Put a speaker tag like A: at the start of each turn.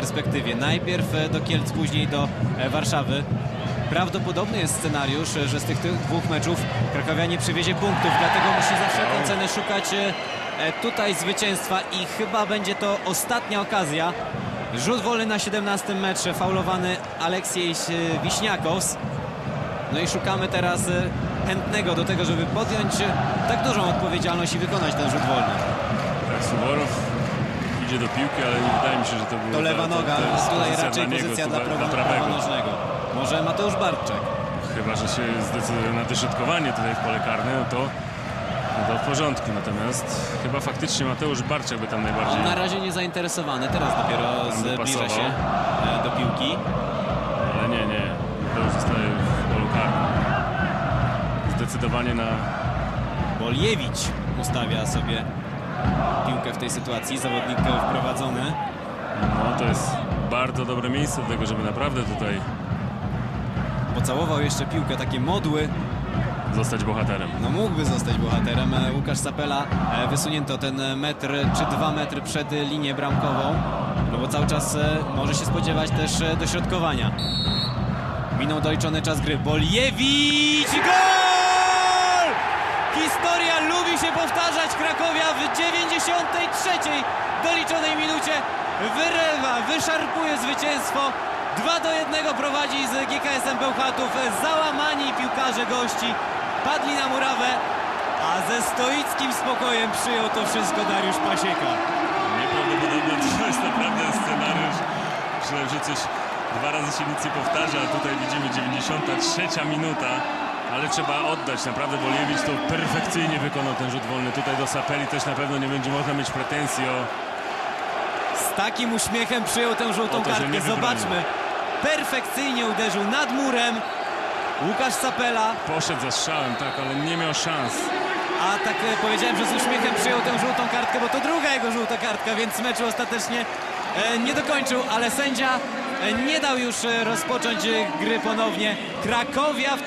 A: perspektywie. Najpierw e, do Kielc, później do e, Warszawy. Prawdopodobny jest scenariusz, e, że z tych, dwóch meczów Krakowia nie przywiezie punktów, dlatego musi za wszelką cenę szukać tutaj zwycięstwa i chyba będzie to ostatnia okazja. Rzut wolny na 17 metrze, faulowany Aleksiej Wiśniakows. No i szukamy teraz chętnego do tego, żeby podjąć tak dużą odpowiedzialność i wykonać ten rzut wolny.
B: Idzie do piłki, ale wydaje mi się, że to było
A: To lewa noga,
B: to jest
A: a tutaj raczej
B: dla niego,
A: pozycja dla, prawo, prawonożnego. Może Mateusz Bartczak.
B: Chyba, że się zdecyduje na dośrodkowanie tutaj w pole karne, no to, no to w porządku. Natomiast chyba faktycznie Mateusz Barczak by tam najbardziej...
A: On na razie nie zainteresowany, teraz dopiero zbliża się e, do piłki.
B: Ale nie, nie. To zostaje w polu karnym. Zdecydowanie na...
A: Boliewicz ustawia sobie piłkę w tej sytuacji, zawodnik e, wprowadzony.
B: No to jest bardzo dobre miejsce do tego, żeby naprawdę tutaj
A: Pocałował jeszcze piłkę, takie modły.
B: zostać bohaterem.
A: No mógłby zostać bohaterem. E, Łukasz Sapela e, wysunięto ten metr czy dwa metry przed linię bramkową. No bo cały czas może się spodziewać też dośrodkowania. Minął doliczony czas gry. Boliewicz! Gol! Historia lubi się powtarzać. Krakowia w 93 doliczonej minucie wyrywa, wyszarpuje zwycięstwo. 2 do 1 prowadzi z GKS-em Bełchatów. Załamani piłkarze gości padli na murawę, a ze stoickim spokojem przyjął to wszystko Dariusz Pasieka.
B: Nieprawdopodobne, to jest naprawdę scenariusz. Myślałem, że coś dwa razy się nic nie powtarza, a tutaj widzimy 93 minuta. Ale trzeba oddać, naprawdę Boliewicz to perfekcyjnie wykonał ten rzut wolny. Tutaj do Sapeli też na pewno nie będzie można mieć pretensji o...
A: Z takim uśmiechem przyjął tę żółtą
B: to,
A: kartkę. Zobaczmy. Perfekcyjnie uderzył nad murem. Łukasz Sapela.
B: Poszedł za strzałem, tak, ale nie miał szans.
A: A tak e, powiedziałem, że z uśmiechem przyjął tę żółtą kartkę, bo to druga jego żółta kartka, więc meczu ostatecznie e, nie dokończył, ale sędzia e, nie dał już rozpocząć gry ponownie. Krakowia w